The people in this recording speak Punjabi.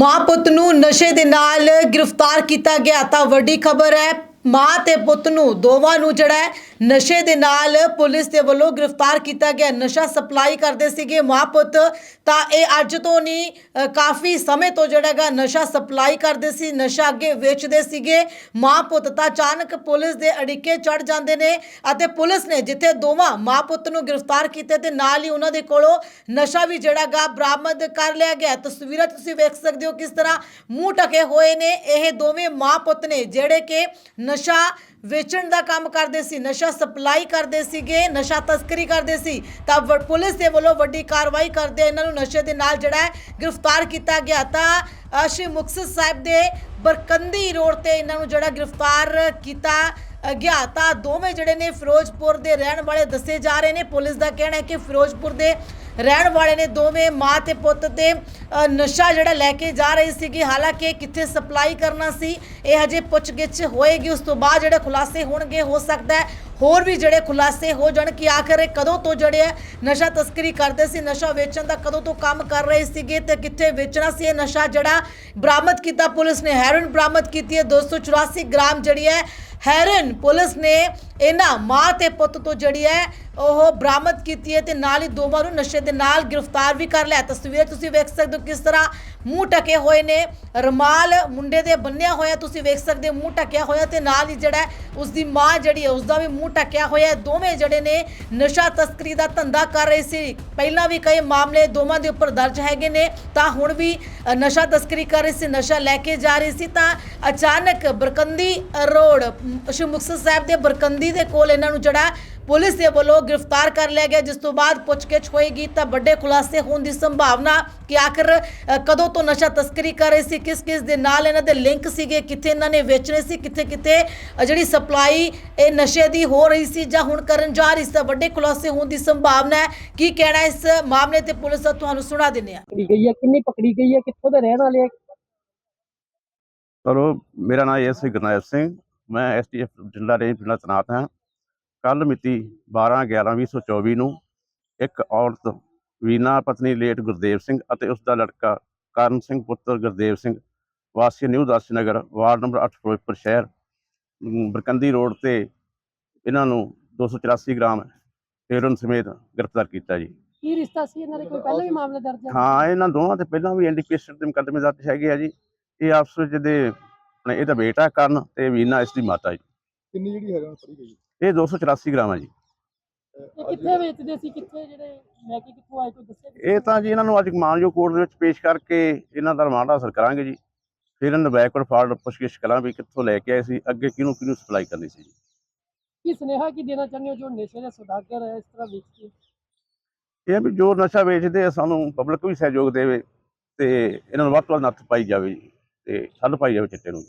ਮਾਂ ਪੁੱਤ ਨੂੰ ਨਸ਼ੇ ਦੇ ਨਾਲ ਗ੍ਰਿਫਤਾਰ ਕੀਤਾ ਗਿਆ ਤਾਂ ਵੱਡੀ ਖਬਰ ਹੈ ਮਾਂ ਤੇ ਪੁੱਤ ਨੂੰ ਦੋਵਾਂ ਨੂੰ ਜਿਹੜਾ ਨਸ਼ੇ ਦੇ ਨਾਲ ਪੁਲਿਸ ਦੇ ਵੱਲੋਂ ਗ੍ਰਿਫਤਾਰ ਕੀਤਾ ਗਿਆ। ਨਸ਼ਾ ਸਪਲਾਈ ਕਰਦੇ ਸੀਗੇ ਮਾਂ ਪੁੱਤ। ਤਾਂ ਇਹ ਅੱਜ ਤੋਂ ਨਹੀਂ ਅ, ਕਾਫੀ ਸਮੇਂ ਤੋਂ ਜਿਹੜਾ ਹੈਗਾ ਨਸ਼ਾ ਸਪਲਾਈ ਕਰਦੇ ਸੀ ਨਸ਼ਾ ਅੱਗੇ ਵੇਚਦੇ ਸੀਗੇ। ਮਾਂ ਪੁੱਤ ਤਾਂ ਅਚਾਨਕ ਪੁਲਿਸ ਦੇ ਅੜਿੱਕੇ ਚੜ ਜਾਂਦੇ ਨੇ ਅਤੇ ਪੁਲਿਸ ਨੇ ਜਿੱਥੇ ਦੋਵਾਂ ਮਾਂ ਪੁੱਤ ਨੂੰ ਗ੍ਰਿਫਤਾਰ ਕੀਤੇ ਤੇ ਨਾਲ ਹੀ ਉਹਨਾਂ ਦੇ ਕੋਲੋਂ ਨਸ਼ਾ ਵੀ ਜਿਹੜਾ ਗਾ ਬਰਾਮਦ ਕਰ ਲਿਆ ਗਿਆ। ਤਸਵੀਰਾਂ ਤੁਸੀਂ ਵੇਖ ਸਕਦੇ ਹੋ ਕਿਸ ਤਰ੍ਹਾਂ ਮੂੰਹ ਟਕੇ ਹੋਏ ਨੇ। ਇਹ ਦੋਵੇਂ ਮਾਂ ਪੁੱਤ ਨੇ ਜਿਹੜੇ ਕਿ ਨਸ਼ਾ ਵੇਚਣ ਦਾ ਕੰਮ ਕਰਦੇ ਸੀ ਨਸ਼ਾ ਸਪਲਾਈ ਕਰਦੇ ਸੀਗੇ ਨਸ਼ਾ ਤਸਕਰੀ ਕਰਦੇ ਸੀ ਤਾਂ ਵ- ਪੁਲਿਸ ਦੇ ਵੱਲੋਂ ਵੱਡੀ ਕਾਰਵਾਈ ਕਰਦੇ ਇਹਨਾਂ ਨੂੰ ਨਸ਼ੇ ਦੇ ਨਾਲ ਜਿਹੜਾ ਹੈ ਗ੍ਰਿਫਤਾਰ ਕੀਤਾ ਗਿਆ। ਤਾਂ ਸ਼੍ਰੀ ਮੁਕਤਸਰ ਸਾਹਿਬ ਦੇ ਬਰਕੰਦੀ ਰੋਡ ਤੇ ਇਹਨਾਂ ਨੂੰ ਜਿਹੜਾ ਗ੍ਰਿਫਤਾਰ ਕੀਤਾ ਅ, ਗਿਆ। ਤਾਂ ਦੋਵੇਂ ਜਿਹੜੇ ਨੇ ਫਿਰੋਜ਼ਪੁਰ ਦੇ ਰਹਿਣ ਵਾਲੇ ਦੱਸੇ ਜਾ ਰਹੇ ਨੇ। ਪੁਲਿਸ ਦਾ ਕਹਿਣਾ ਹੈ ਕਿ ਫਿਰੋਜ਼ਪੁਰ ਦੇ ਰਹਿਣ ਵਾਲੇ ਨੇ ਦੋਵੇਂ ਮਾਂ ਤੇ ਪੁੱਤ ਤੇ ਨਸ਼ਾ ਜਿਹੜਾ ਲੈ ਕੇ ਜਾ ਰਹੀ ਸੀਗੀ। ਹਾਲਾਂਕਿ ਕਿੱਥੇ ਸਪਲਾਈ ਕਰਨਾ ਸੀ, ਇਹ ਹਜੇ ਪੁੱਛਗਿੱਛ ਹੋਏਗੀ। ਉਸ ਤੋਂ ਬਾਅਦ ਜਿਹੜੇ ਖੁਲਾਸੇ ਹੋਣਗੇ, ਹੋ ਸਕਦਾ ਹੈ ਹੋਰ ਵੀ ਜਿਹੜੇ ਖੁਲਾਸੇ ਹੋ ਜਾਣ ਕਿ ਆਖਰ ਇਹ ਕਦੋਂ ਤੋਂ ਜਿਹੜੇ ਹੈ ਨਸ਼ਾ ਤਸਕਰੀ ਕਰਦੇ ਸੀ, ਨਸ਼ਾ ਵੇਚਣ ਦਾ ਕਦੋਂ ਤੋਂ ਕੰਮ ਕਰ ਰਹੇ ਸੀਗੇ ਤੇ ਕਿੱਥੇ ਵੇਚਣਾ ਸੀ ਇਹ ਨਸ਼ਾ ਜਿਹੜਾ ਬਰਾਮਦ ਕੀਤਾ ਪੁਲਿਸ ਨੇ, ਹੈਰੋਇਨ ਬਰਾਮਦ ਕੀਤੀ ਹੈ। 284 ਗ੍ਰਾਮ ਜਿਹੜੀ ਹੈ ਹੈਰਨ ਪੁਲਿਸ ਨੇ ਇਹਨਾਂ ਮਾਂ ਤੇ ਪੁੱਤ ਤੋਂ ਜਿਹੜੀ ਹੈ ਉਹ ਬਰਾਮਦ ਕੀਤੀ ਹੈ ਤੇ ਨਾਲ ਹੀ ਦੋਵਾਂ ਨੂੰ ਨਸ਼ੇ ਦੇ ਨਾਲ ਗ੍ਰਿਫਤਾਰ ਵੀ ਕਰ ਲਿਆ। ਤਸਵੀਰ ਤੁਸੀਂ ਵੇਖ ਸਕਦੇ ਹੋ ਕਿਸ ਤਰ੍ਹਾਂ ਮੂੰਹ ਟਕੇ ਹੋਏ ਨੇ। ਰਮਾਲ ਮੁੰਡੇ ਦੇ ਬੰਨਿਆ ਹੋਇਆ ਤੁਸੀਂ ਵੇਖ ਸਕਦੇ ਹੋ ਮੂੰਹ ਟਕਿਆ ਹੋਇਆ ਤੇ ਨਾਲ ਹੀ ਜਿਹੜਾ ਹੈ ਉਸ ਦੀ ਮਾਂ ਜਿਹੜੀ ਹੈ ਉਸ ਦਾ ਵੀ ਮੂੰਹ ਟਕਿਆ ਹੋਇਆ ਦੋਵੇਂ ਜਿਹੜੇ ਨੇ ਨਸ਼ਾ ਤਸਕਰੀ ਦਾ ਧੰਦਾ ਕਰ ਰਹੇ ਸੀ। ਪਹਿਲਾਂ ਵੀ ਕਈ ਮਾਮਲੇ ਦੋਵਾਂ ਦੇ ਉੱਪਰ ਦਰਜ ਹੈਗੇ ਨੇ ਤਾਂ ਹੁਣ ਵੀ ਨਸ਼ਾ ਤਸਕਰੀ ਕਰ ਰਹੇ ਸੀ ਨਸ਼ਾ ਲੈ ਕੇ ਜਾ ਰਹੀ ਸੀ। ਤਾਂ ਅਚਾਨਕ ਬਰਕੰਦੀ ਰੋਡ ਮ, ਸ਼੍ਰੀ ਮੁਕਤਸਰ ਸਾਹਿਬ ਦੇ ਬਰਕੰਦੀ ਦੇ ਕੋਲ ਇਹਨਾਂ ਨੂੰ ਜਿਹੜਾ ਪੁਲਿਸ ਦੇ ਵੱਲੋਂ ਗ੍ਰਿਫਤਾਰ ਕਰ ਲਿਆ ਗਿਆ ਜਿਸ ਤੋਂ ਬਾਅਦ ਪੁੱਛਗਿੱਛ ਹੋਏਗੀ ਤਾਂ ਵੱਡੇ ਖੁਲਾਸੇ ਹੋਣ ਦੀ ਸੰਭਾਵਨਾ ਕਿ ਆਖਰ ਕਦੋਂ ਤੋਂ ਨਸ਼ਾ ਤਸਕਰੀ ਕਰ ਰਹੇ ਸੀ ਕਿਸ ਕਿਸ ਦੇ ਨਾਲ ਇਹਨਾਂ ਦੇ ਲਿੰਕ ਸੀਗੇ ਕਿੱਥੇ ਇਹਨਾਂ ਨੇ ਵੇਚਣੇ ਸੀ ਕਿੱਥੇ ਕਿੱਥੇ ਜਿਹੜੀ ਸਪਲਾਈ ਇਹ ਨਸ਼ੇ ਦੀ ਹੋ ਰਹੀ ਸੀ ਜਾਂ ਹੁਣ ਕਰਨ ਜਾ ਰਹੀ ਸੀ ਵੱਡੇ ਖੁਲਾਸੇ ਹੋਣ ਦੀ ਸੰਭਾਵਨਾ ਹੈ। ਕੀ ਕਹਿਣਾ ਇਸ ਮਾਮਲੇ ਤੇ ਪੁਲਿਸ ਦਾ ਤੁਹਾਨੂੰ ਸੁਣਾ ਦਿੰਦੇ ਹਾਂ। ਪਕੜੀ ਗਈ ਹੈ ਕਿੰਨੀ ਪਕੜੀ ਗਈ ਹੈ ਕਿੱਥੋਂ ਦੇ ਰਹਿਣ ਵਾਲੇ ਆ ਚਲੋ ਮੇਰਾ ਨਾਮ ਐਸ ਗੁਰਨਾਇਬ ਸਿੰਘ ਮੈਂ ਐਸਟੀਐਫ ਬਠਿੰਡਾ ਰੇਂਜ ਪਿੰਡ ਤਨਾਤ ਹਾਂ। ਕੱਲ ਮਿਤੀ 12 11 2024 ਨੂੰ ਇੱਕ ਔਰਤ ਵੀਨਾ ਪਤਨੀ ਲੇਟ ਗੁਰਦੇਵ ਸਿੰਘ ਅਤੇ ਉਸ ਦਾ ਲੜਕਾ ਕਰਨ ਸਿੰਘ ਪੁੱਤਰ ਗੁਰਦੇਵ ਸਿੰਘ ਵਾਸੀ new Das Nagar ward number 8 Ferozepur ਸ਼ਹਿਰ ਬਰਕੰਦੀ ਰੋਡ ਤੇ ਇਹਨਾਂ ਨੂੰ 284 ਗ੍ਰਾਮ ਹੈਰੋਇਨ ਸਮੇਤ ਗ੍ਰਿਫਤਾਰ ਕੀਤਾ ਜੀ। ਕੀ ਰਿਸ਼ਤਾ ਸੀ ਇਹਨਾਂ ਦੇ? ਕੋਈ ਪਹਿਲਾਂ ਵੀ ਮਾਮਲੇ ਦਰਜ ਹੈ? ਹਾਂ ਇਹਨਾਂ ਦੋਵਾਂ ਤੇ ਪਹਿਲਾਂ ਵੀ ਇੰਡੀਕੇਸ਼ਨ ਤੇ ਮੁਕੱਦਮੇ ਦਰਜ ਹੈਗੇ ਆ ਜੀ। ਇਹ ਆਪਸ ਵਿੱਚ ਦੇ ਆਪਣੇ ਇਹਦਾ ਬੇਟਾ ਕਰਨ ਤੇ ਵੀਨਾ ਇਸ ਦੀ ਮਾਤਾ ਜੀ। ਕਿੰਨੀ ਜਿਹੜੀ ਹੈਗਾ ਫੜੀ ਗਈ? ਇਹ 284 ਗ੍ਰਾਮ ਹੈ ਜੀ। ਇਹ ਕਿੱਥੇ ਵੇਚਦੇ ਸੀ? ਕਿੱਥੇ ਜਿਹੜੇ ਲੈ ਕੇ ਕਿੱਥੋਂ ਆਏ ਕੋਈ ਦੱਸਿਆ ਕਿਸੇ ਇਹ ਤਾਂ ਜੀ ਇਹਨਾਂ ਨੂੰ ਅੱਜ ਮਾਨਜੋ ਕੋਰਟ ਦੇ ਵਿੱਚ ਪੇਸ਼ ਕਰਕੇ ਇਹਨਾਂ ਦਾ ਰਿਮਾਂਡ ਹਾਸਲ ਕਰਾਂਗੇ ਜੀ। ਫਿਰ ਇਹਨਾਂ ਨੂੰ ਬੈਕਵਰਡ ਫਾਰਵਰਡ ਪੁੱਛਗਿੱਛ ਕਰਾਂ ਵੀ ਕਿੱਥੋਂ ਲੈ ਕੇ ਆਏ ਸੀ ਅੱਗੇ ਕਿਹਨੂੰ ਕਿਹਨੂੰ ਸਪਲਾਈ ਕਰਨੀ ਸੀ ਜੀ। ਕੀ ਸੁਨੇਹਾ ਕੀ ਦੇਣਾ ਚਾਹੁੰਦੇ ਹੋ ਜੋ ਨਸ਼ੇ ਦੇ ਸੁਦਾਗਰ ਹੈ ਇਸ ਤਰ੍ਹਾਂ ਵੇਚ ਕੇ? ਇਹ ਵੀ ਜੋ ਨਸ਼ਾ ਵੇਚਦੇ ਆ ਸਾਨੂੰ ਪਬਲਿਕ ਵੀ ਸਹਿਯੋਗ ਦੇਵੇ ਤੇ ਇਹਨਾਂ ਨੂੰ ਵੱਧ ਤੋਂ ਵੱਧ ਨੱਥ ਪਾਈ ਜਾਵੇ ਤੇ ਠੱਲ ਪਾਈ ਜਾਵੇ ਚਿੱਟੇ ਨੂੰ